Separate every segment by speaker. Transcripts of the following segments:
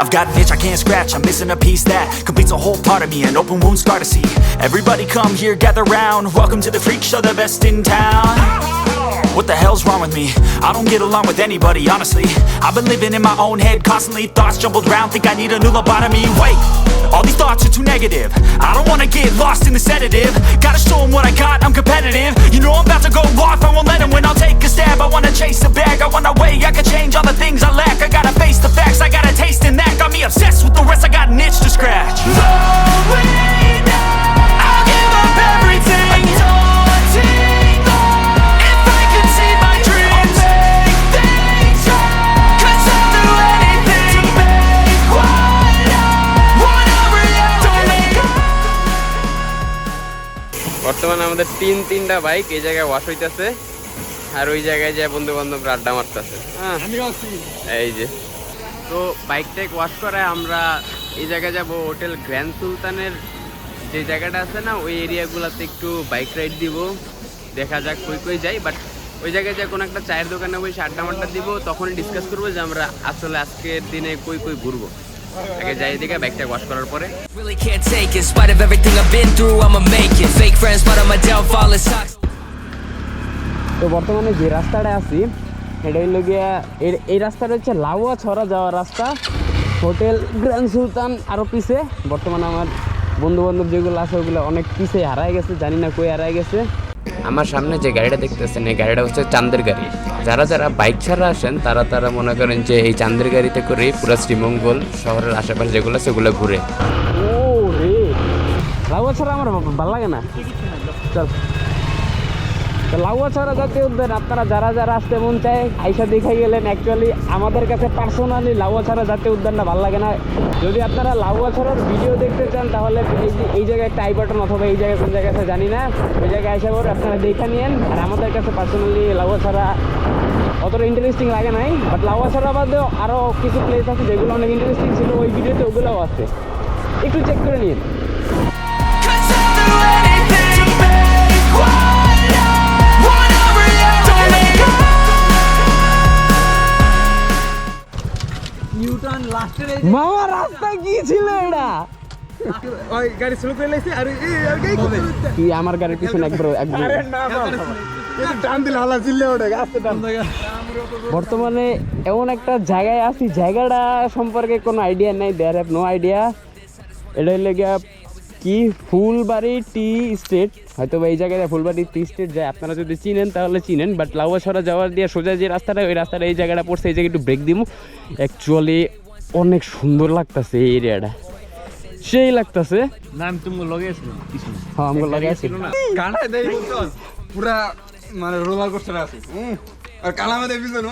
Speaker 1: I've got an itch I can't scratch, I'm missing a piece that completes a whole part of me, an open wound scar to see. Everybody come here, gather round. Welcome to the freak show, the best in town. What the hell's wrong with me? I don't get along with anybody, honestly. I've been living in my own head constantly, thoughts jumbled round, think I need a new lobotomy. Wait, all these thoughts are too negative. I don't wanna get lost in the sedative. Gotta show 'em what I got, I'm competitive. You know I'm about to go off, I won't let 'em win. I'll take a stab, I wanna chase a bag, I wanna weigh, I can change all the things I lack. I gotta face the facts, I got a taste in that. Got me obsessed with the rest, I got an itch to scratch. I'll
Speaker 2: আমাদের তিন তিনটা bike এই জায়গায় wash হইতেছে। আর ওই জায়গায় যে বন্ধু বান্ধবরা আড্ডা মারতেছে। হ্যাঁ? এই যে। তো বাইকটাকে ওয়াশ করায় আমরা এই জায়গায় যাব হোটেল গ্র্যান্ড সুলতানের যে জায়গাটা আছে না ওই এরিয়াগুলোতে একটু বাইক রাইড দিব। দেখা যাক কই কই যাই বাট ওই জায়গায় যে কোনো একটা চায়ের দোকানে বসে আড্ডা মাড্ডা দিব তখনই ডিসকাস করব যে আমরা আসলে আজকের দিনে কই কই ঘুরবো। আগে যাই দিকে বাইকটা ওয়াশ করার পরে
Speaker 3: Really can't take it. In spite of everything I've been through, I'ma make it. Fake friends, but on my downfall is toxic.
Speaker 2: তো বর্তমানে যে রাস্তাটা আছি এটা হইল গিয়া এই রাস্তাটা হচ্ছে লাউয়া ছড়া যাওয়ার রাস্তা হোটেল গ্র্যান্ড সুলতান আরও পিছে বর্তমানে আমার বন্ধু বান্ধব যেগুলো আছে ওগুলো অনেক পিছে হারায় গেছে জানি না কই হারায় গেছে আমার সামনে যে গাড়িটা দেখতেছেন, এই গাড়িটা হচ্ছে চান্দের গাড়ি। যারা যারা বাইক ছাড়া আসেন, তারা তারা মনে করেন যে এই চান্দের গাড়িতে করে পুরো শ্রীমঙ্গল, শহরের আশেপাশে যেগুলো সেগুলো ঘুরে। ও রে আমার ভালো লাগে না। লাউয়া ছড়া জাতীয় উদ্যান, আপনারা যারা যারা আসতে মন চায়, আইসা দেখাই গেলেন অ্যাকচুয়ালি আমাদের কাছে পার্সোনালি লাউয়া ছড়া জাতীয় উদ্যানটা ভালো লাগে না। যদি আপনারা লাউয়া ছড়ার ভিডিও দেখতে চান, তাহলে এই যে, এই জায়গায় একটা আই বাটন অথবা এই জায়গায় কোন জায়গায় আছে জানি না। ওই জায়গায় আইসা করে আপনারা দেখে নিন আর আমাদের কাছে পার্সোনালি লাউয়া ছড়া অতটা ইন্টারেস্টিং লাগে নাই। বাট লাউয়া ছড়া বাদেও আরও কিছু প্লেস আছে যেগুলো অনেক ইন্টারেস্টিং ছিল, ওই ভিডিওতে ওগুলোও আছে। একটু চেক করে নিন
Speaker 4: নিউটন লাস্টের এই
Speaker 2: মামা রাস্তা কি ছিল এটা?
Speaker 4: ওই গাড়ি স্লো করে লাইছে আর এই আর কি
Speaker 2: আমার গাড়ির পিছনে একবার একবার
Speaker 4: এটা টান দিল হালা ওটা আস্তে টান।
Speaker 2: বর্তমানে এমন একটা জায়গায় আছি জায়গাটা সম্পর্কে কোনো আইডিয়া নাই দেয়ার হ্যাভ নো আইডিয়া এটা হইলে গিয়া কি ফুলবাড়ি টি স্টেট? হয়তো বা এই জায়গায় ফুলবাড়ি টি স্টেট যায় আপনারা যদি চিনেন তাহলে চিনেন বাট লাউয়াছড়া যাওয়ার দিয়ে সোজা যে রাস্তাটা ওই রাস্তাটা এই জায়গাটা পড়ছে এই জায়গায় একটু ব্রেক দিব অ্যাকচুয়ালি অনেক সুন্দর লাগতেছে এই এরিয়াটা। সেই লাগতেছে।
Speaker 4: নাম তুমি লগে কিছু
Speaker 2: হ্যাঁ আমাকে লাগে আছে।
Speaker 4: গানা দেই বলতো পুরা মানে রোলার কোস্টার আছে। আর কালামে দেই পিছন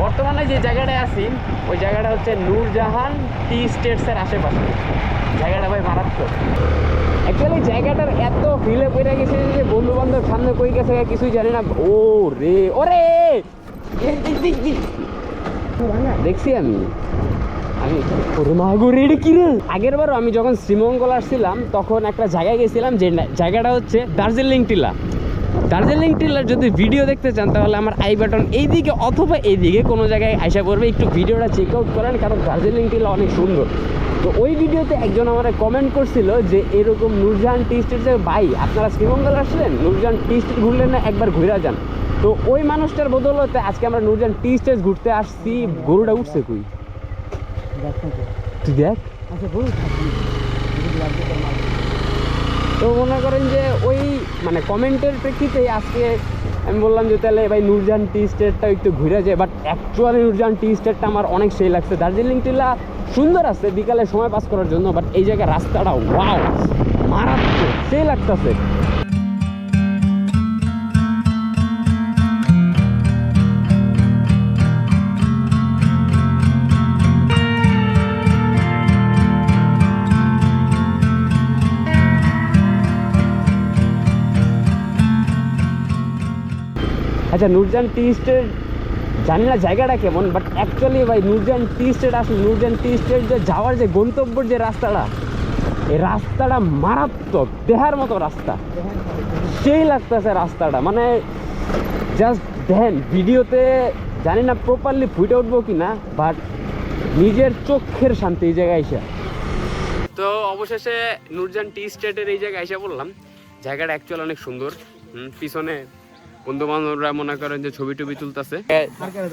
Speaker 2: বর্তমানে যে জায়গাটায় আছি ওই জায়গাটা হচ্ছে নূরজাহান টি স্টেটসের আশেপাশে। জায়গাটা ভাই মারাত্মক। অ্যাকচুয়ালি জায়গাটার এত ফিলে পড়ে গেছে যে বন্ধু বান্ধব সামনে কই গেছে কিছুই জানি না। ও রে ওরে। দেখছি আমি। আমি আগের বারও আমি যখন শ্রীমঙ্গল আসছিলাম, তখন একটা জায়গায় গেছিলাম যে জায়গাটা হচ্ছে দার্জিলিং টিলা। দার্জিলিং টিলার যদি ভিডিও দেখতে চান তাহলে আমার আই বাটন এইদিকে অথবা এইদিকে কোনো জায়গায় আইসা করবে একটু ভিডিওটা চেক আউট করেন কারণ দার্জিলিং টিলা অনেক সুন্দর। তো ওই ভিডিওতে একজন আমার কমেন্ট করছিল যে এরকম নূরজাহান টি স্টেটের ভাই আপনারা শ্রীমঙ্গল আসলেন? নূরজাহান টি স্টেট ঘুরলেন না? একবার ঘুরে যান। তো ওই মানুষটার বদলতে আজকে আমরা নূরজাহান টি স্টেট ঘুরতে আসছি। গরুটা উঠছে কই? তুই দেখ। তো মনে করেন যে ওই মানে কমেন্টের প্রেক্ষিতে আজকে আমি বললাম যে তাহলে ভাই নুরজান টি স্টেটটা একটু ঘুরে যায় বাট অ্যাকচুয়ালি নুরজান টি স্টেটটা আমার অনেক সেই লাগছে। দার্জিলিং টিলা সুন্দর আছে, বিকালে সময় পাস করার জন্য বাট এই জায়গায় রাস্তাটা ওয়াও মারাত্মক, সেই লাগতেছে। আচ্ছা নূরজাহান টি স্টেট জানি না জায়গাটা কেমন বাট অ্যাকচুয়ালি ভাই নূরজাহান টি স্টেট আসলে নূরজাহান টি স্টেট যে যাওয়ার যে গন্তব্যের যে রাস্তাটা, এই রাস্তাটা মারাত্মক, দেহার মতো রাস্তা। সেই লাগতেছে রাস্তাটা মানে জাস্ট দেখেন, ভিডিওতে জানি না প্রপারলি ফুটে উঠবো কি না বাট নিজের চোখের শান্তি এই জায়গায় এসে। তো অবশেষে নূরজান টি স্টেটের এই জায়গায় এসে বললাম, জায়গাটা অ্যাকচুয়ালি অনেক সুন্দর পিছনে বন্ধু বান্ধবরা মনে করেন যে ছবি টবি তুলতেছে।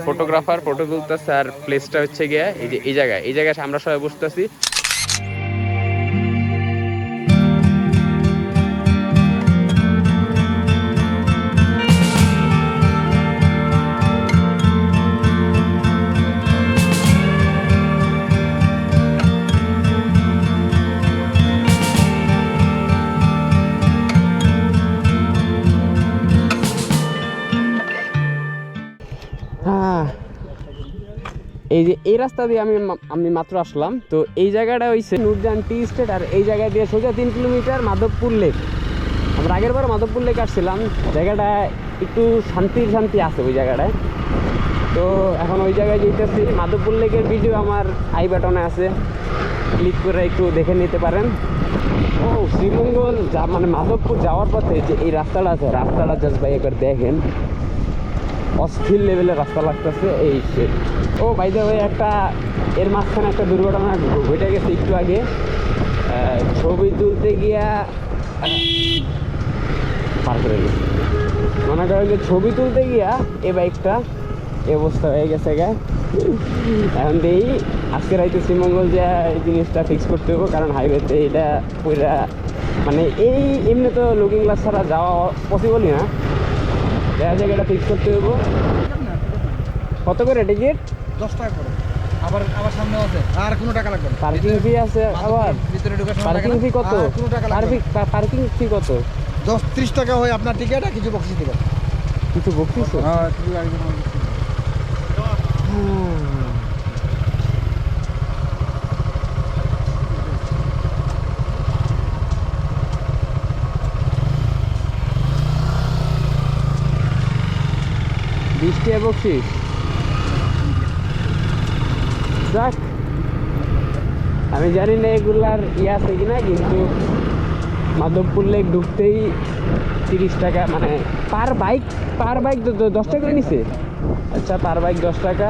Speaker 2: ফটোগ্রাফার ফটো তুলতেছে আর প্লেসটা হচ্ছে গিয়া এই যে এই জায়গায়। এই জায়গায় আমরা সবাই বসতেছি। হ্যাঁ। এই যে, এই রাস্তা দিয়ে আমি আমি মাত্র আসলাম। তো এই জায়গাটা হয়েছে নূরজান টি স্টেট আর এই জায়গা দিয়ে সোজা তিন কিলোমিটার মাধবপুর লেক। আমরা আগের বার মাধবপুর লেক আসছিলাম। জায়গাটা একটু শান্তির শান্তি আছে ওই জায়গাটায়। তো এখন ওই জায়গায় যেতেছি মাধবপুর লেকের ভিডিও আমার আই বাটনে আছে। ক্লিক করে একটু দেখে নিতে পারেন। ও, শ্রীমঙ্গল যা মানে মাধবপুর যাওয়ার পথে যে এই রাস্তাটা আছে, রাস্তাটা জাস্ট ভাই একবার দেখেন। অস্থির লেভেলের রাস্তা লাগতেছে, এই সে ও বাইদা ভাই একটা, এর মাঝখানে একটা দুর্ঘটনা ঘটে গেছে একটু আগে। ছবি তুলতে গিয়া পার করে গেছে। মনে করেন যে ছবি তুলতে গিয়া এ বাইকটা এ অবস্থা হয়ে গেছে গা। এখন দেই আজকে রাইতে শ্রীমঙ্গল যে এই জিনিসটা ফিক্স করতে হবে কারণ হাইওয়েতে এটা পুরা মানে এই এমনি তো লুকিং গ্লাস ছাড়া যাওয়া পসিবলই না। দেখা যাক এটা ফিক্স করতে হবে কত করে টিকিট
Speaker 5: দশ টাকা করে। আবার আবার সামনে আছে। আর কোনো টাকা লাগবে না।
Speaker 2: পার্কিং ফি আছে আবার।
Speaker 5: ভিতরে ঢোকার সময়
Speaker 2: পার্কিং ফি কত?
Speaker 5: কোনো টাকা লাগবে
Speaker 2: পার্কিং ফি কত?
Speaker 5: দশ ত্রিশ টাকা হয় আপনার টিকিট আর কিছু বকশিস দিবেন।
Speaker 2: কিছু বকছিস
Speaker 5: হ্যাঁ কিছু গাড়ি কোনো বকশিস।
Speaker 2: বৃষ্টি যাক, আমি জানি না এগুলার ইয়ে আছে কিনা, কিন্তু মাধবপুর লেক ঢুকতেই তিরিশ টাকা মানে পার বাইক পার বাইক দশ টাকা করে নিছে। আচ্ছা পার বাইক দশ টাকা।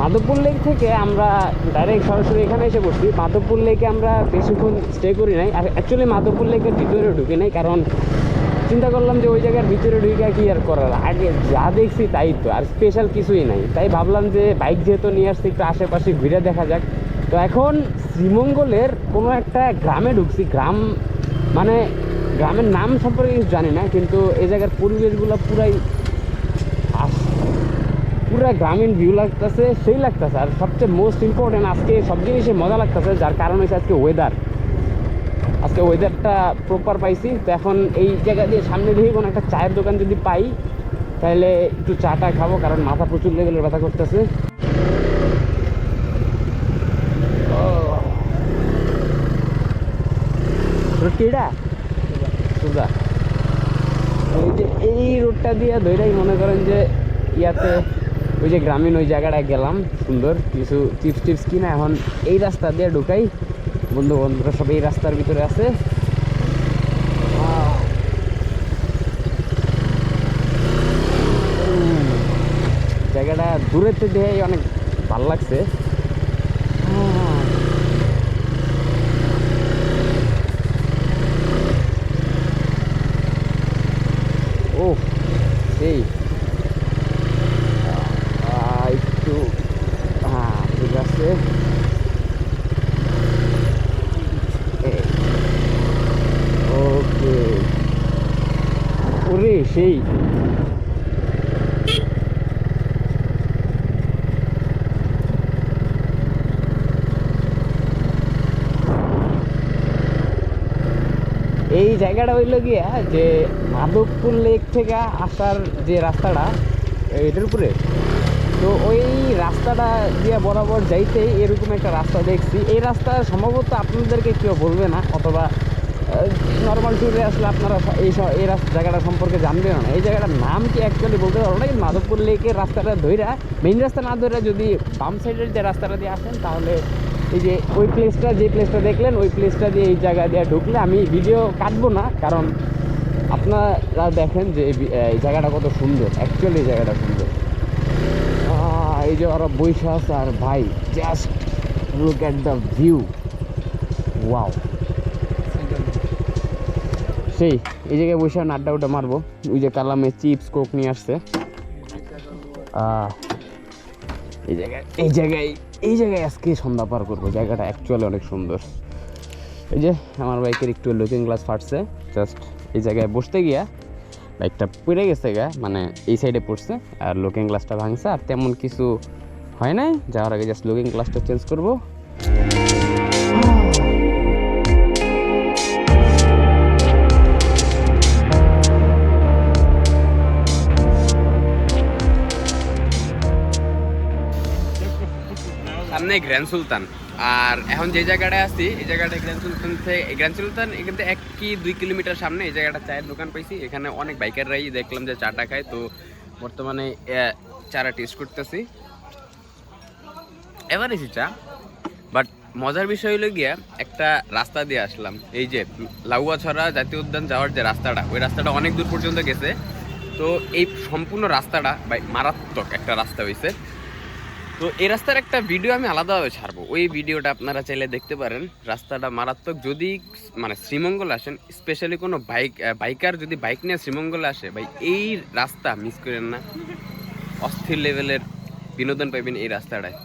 Speaker 2: মাধবপুর লেক থেকে আমরা ডাইরেক্ট সরাসরি এখানে এসে পড়ছি। মাধবপুর লেকে আমরা বেশিক্ষণ স্টে করি নাই। আর অ্যাকচুয়ালি মাধবপুর লেকের ভিতরে ঢুকি নাই, কারণ চিন্তা করলাম যে ওই জায়গার ভিতরে ঢুকে কি আর করার? আগে যা দেখছি তাই তো, আর স্পেশাল কিছুই নাই। তাই ভাবলাম যে বাইক যেহেতু নিয়ে আসছি, একটু আশেপাশে ঘুরে দেখা যাক। তো এখন শ্রীমঙ্গলের কোনো একটা গ্রামে ঢুকছি। গ্রাম মানে গ্রামের নাম সম্পর্কে কিছু জানি না, কিন্তু এই জায়গার পরিবেশগুলো পুরাই পুরা গ্রামীণ ভিউ লাগতেছে, সেই লাগতেছে। আর সবচেয়ে মোস্ট ইম্পর্টেন্ট আজকে সব জিনিসে মজা লাগতেছে, যার কারণ হচ্ছে আজকে ওয়েদার আজকে ওয়েদারটা প্রপার পাইছি। তো এখন এই জায়গা দিয়ে সামনে দিয়ে কোনো একটা চায়ের দোকান যদি পাই, তাহলে একটু চাটা খাব, কারণ মাথা প্রচুর লেভেলের ব্যথা করতেছে। রুটিটা সুদা এই যে এই রোডটা দিয়ে ধরেই মনে করেন যে ইয়াতে ওই যে গ্রামীণ ওই জায়গাটায় গেলাম, সুন্দর। কিছু চিপস টিপস কিনা এখন এই রাস্তা দিয়ে ঢুকাই। বন্ধু বন্ধুরা সব এই রাস্তার ভিতরে আছে। জায়গাটা দূরের থেকে অনেক ভালো লাগছে। ও, সেই। একটু হ্যাঁ ঠিক আছে এই। ওকে ওরে সেই। এই জায়গাটা হইল গিয়া যে মাধবপুর লেক থেকে আসার যে রাস্তাটা এটার উপরে। তো ওই রাস্তাটা দিয়ে বরাবর যাইতেই এরকম একটা রাস্তা দেখছি। এই রাস্তা সম্ভবত আপনাদেরকে কেউ বলবে না, অথবা নর্মাল ট্যুরে আসলে আপনারা এই এই রাস্তা জায়গাটা সম্পর্কে জানবেন না। এই জায়গাটার নাম কি অ্যাকচুয়ালি বলতে পারব না, কিন্তু মাধবপুর লেকের রাস্তাটা ধইরা মেইন রাস্তা না ধরে যদি বাম সাইডের যে রাস্তাটা দিয়ে আসেন, তাহলে এই যে ওই প্লেসটা যে প্লেসটা দেখলেন, ওই প্লেসটা দিয়ে এই জায়গা দিয়ে ঢুকলে আমি ভিডিও কাটবো না, কারণ আপনারা দেখেন যে এই জায়গাটা কত সুন্দর অ্যাকচুয়ালি এই জায়গাটা সুন্দর। এই যে ওরা বৈশা আছে আর ভাই just look at the view wow সেই, এই জায়গায় বসে আড্ডা উড্ডা মারবো। ওই যে কালামে চিপস, কোক নিয়ে আসছে। এই জায়গায় এই জায়গায় এই জায়গায় আজকে সন্ধ্যা পার করব। জায়গাটা অ্যাকচুয়ালি অনেক সুন্দর। এই যে, আমার বাইকের একটু লুকিং গ্লাস ফাটছে। জাস্ট এই জায়গায় বসতে গিয়া বাইকটা পড়ে গেছে গা মানে এই সাইডে পড়ছে, আর লুকিং গ্লাসটা ভাঙছে, আর তেমন কিছু হয় নাই। যাওয়ার আগে জাস্ট লুকিং গ্লাসটা চেঞ্জ করব। সামনে গ্র্যান্ড সুলতান আর এখন যে জায়গাটায় আছি, এই জায়গাটা গ্র্যান্ড সুলতান থেকে গ্র্যান্ড সুলতান এখান থেকে এক কি দুই কিলোমিটার সামনে এই জায়গাটা চায়ের দোকান পাইছি। এখানে অনেক বাইকাররাই দেখলাম যে চাটা খায়। তো বর্তমানে চারা টেস্ট করতেছি। এবার এসি চা। বাট মজার বিষয় হলো গিয়া, একটা রাস্তা দিয়ে আসলাম। এই যে লাউয়াছড়া জাতীয় উদ্যান যাওয়ার যে রাস্তাটা, ওই রাস্তাটা অনেক দূর পর্যন্ত গেছে। তো এই সম্পূর্ণ রাস্তাটা মারাত্মক একটা রাস্তা হয়েছে তো এই রাস্তার একটা ভিডিও আমি আলাদাভাবে ছাড়বো। ওই ভিডিওটা আপনারা চাইলে দেখতে পারেন। রাস্তাটা মারাত্মক। যদি মানে শ্রীমঙ্গল আসেন স্পেশালি কোনো বাইক বাইকার যদি বাইক নিয়ে শ্রীমঙ্গলে আসে, ভাই, এই রাস্তা মিস করেন না। অস্থির লেভেলের বিনোদন পাইবেন এই রাস্তাটায়।